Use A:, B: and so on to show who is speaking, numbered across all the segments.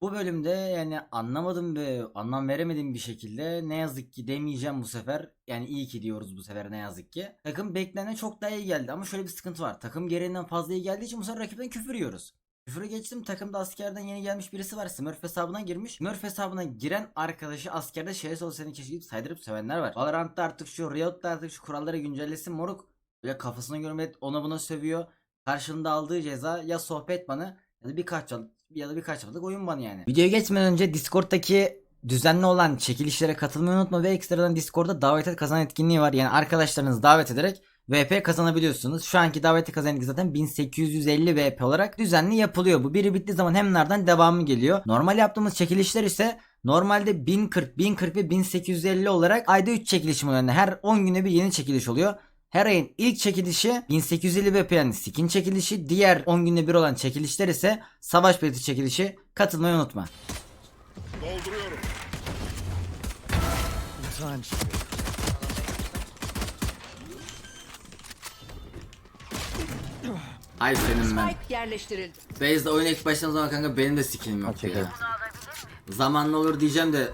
A: Bu bölümde yani anlamadım ve anlam veremediğim bir şekilde ne yazık ki demeyeceğim bu sefer. Yani iyi ki diyoruz bu sefer ne yazık ki. Takım beklenene çok daha iyi geldi ama şöyle bir sıkıntı var. Takım gereğinden fazla iyi geldiği için bu sefer rakipten küfür yiyoruz. Küfürü geçtim takımda askerden yeni gelmiş birisi var Smurf hesabına girmiş. Smurf hesabına giren arkadaşı askerde şerefsiz olsaydı keşke gidip saydırıp sövenler var. Valorant'ta artık şu Riot'ta artık şu kuralları güncellesin moruk. Böyle kafasına göre ona buna sövüyor. Karşılığında aldığı ceza ya sohbet bana ya da birkaç ya da birkaç haftalık oyun bana yani. Videoya geçmeden önce Discord'daki düzenli olan çekilişlere katılmayı unutma ve ekstradan Discord'da davet et kazan etkinliği var. Yani arkadaşlarınızı davet ederek VP kazanabiliyorsunuz. Şu anki daveti kazan etkinliği zaten 1850 VP olarak düzenli yapılıyor. Bu biri bittiği zaman hem nereden devamı geliyor. Normal yaptığımız çekilişler ise normalde 1040, 1040 ve 1850 olarak ayda 3 çekilişim oluyor. Her 10 güne bir yeni çekiliş oluyor. Her ayın ilk çekilişi 1850 VP yani skin çekilişi. Diğer 10 günde bir olan çekilişler ise savaş bileti çekilişi. Katılmayı unutma.
B: Dolduruyorum.
C: Utanç.
A: Ay senin ben.
D: Spike yerleştirildi.
A: Base'de oyuna ilk başladığım zaman kanka benim de skinim yoktu ya. Zamanla olur diyeceğim de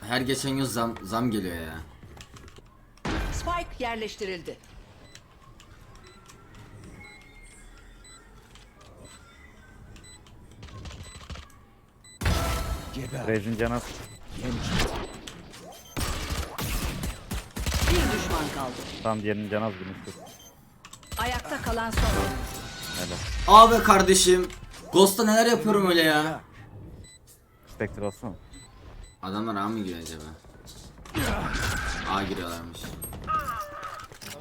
A: her geçen gün zam, zam geliyor ya.
D: Yerleştirildi.
C: Geber.
E: Rezin canaz.
D: Bir düşman kaldı.
E: Tam diğerinin canaz birisi.
D: Ayakta kalan son oyuncu.
E: Hele.
A: Abi kardeşim. Ghost'ta neler yapıyorum öyle ya.
E: Spectre alsana.
A: Adamlar A mı giriyor acaba? A giriyorlarmış.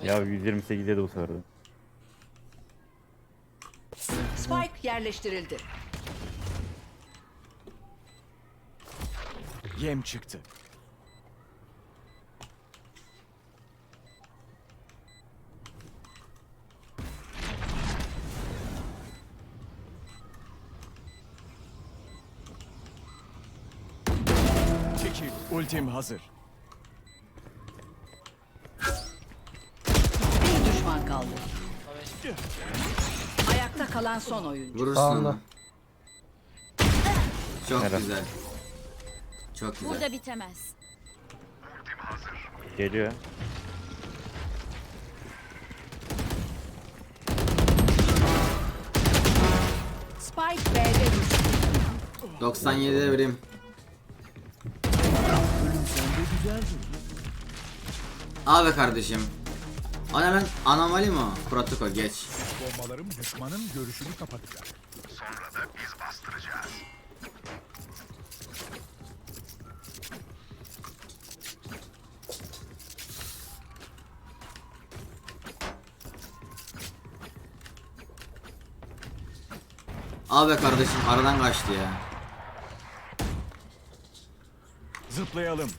E: Ya 128 yedi bu sefer de.
D: Spike yerleştirildi.
C: Yem çıktı. Çekil. Ultim hazır.
D: Düşman kaldı. Ayakta kalan son oyuncu.
A: Vurursun. Çok
E: Helal.
A: güzel. Çok güzel.
F: Burada bitemez.
E: Geliyor.
D: Spike B'de düştü.
A: 97'de vereyim. Abi kardeşim. O ne lan? Anomali mi o? Protokol geç.
B: Bombalarım düşmanın görüşünü kapatacak. Sonra da biz bastıracağız.
A: Abi kardeşim aradan kaçtı ya.
C: Zıplayalım.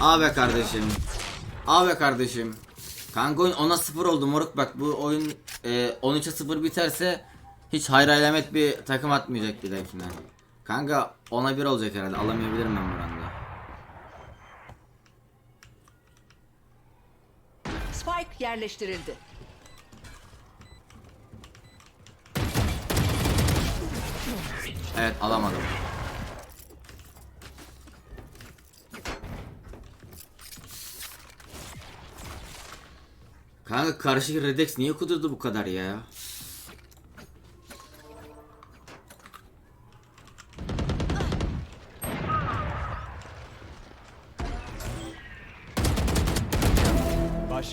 A: Abi kardeşim. Abi kardeşim. Kanka oyun 10'a 0 oldu moruk bak bu oyun e, 13'e 0 biterse hiç hayır alamet bir takım atmayacak bir dahakine. Kanka 10'a 1 olacak herhalde alamayabilirim ben buranda.
D: Spike yerleştirildi.
A: Evet alamadım. Kanka karşı Redex niye kudurdu bu kadar ya?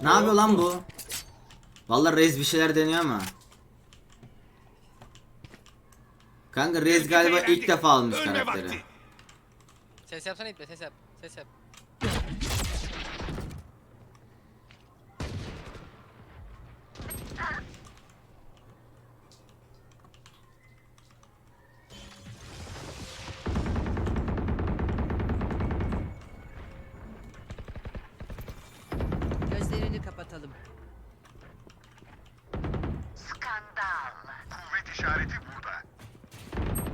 A: Ne yapıyor lan bu? Vallahi Rez bir şeyler deniyor ama. Kanka Rez galiba ilk defa almış
B: Ölme
A: karakteri.
B: vakti.
G: Ses yapsana itme ses yap. Ses yap.
D: Gözlerini kapatalım.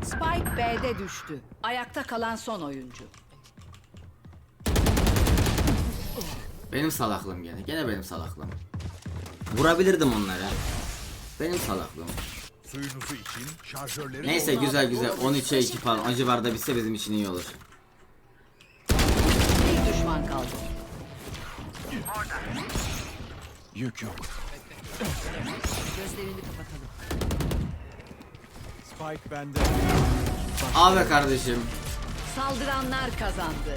D: Spike B'de düştü. Ayakta kalan son oyuncu.
A: Benim salaklığım gene. Gene benim salaklığım. Vurabilirdim onlara. Benim salaklığım.
B: Suyunuzu için şarjörleri
A: Neyse güzel güzel 13'e 2 falan acı var da bitse bizim için iyi olur.
D: Bir düşman kaldı.
C: Yük yok.
D: Gözlerini kapatalım.
C: Spike bende.
A: Abi kardeşim.
D: Saldıranlar kazandı.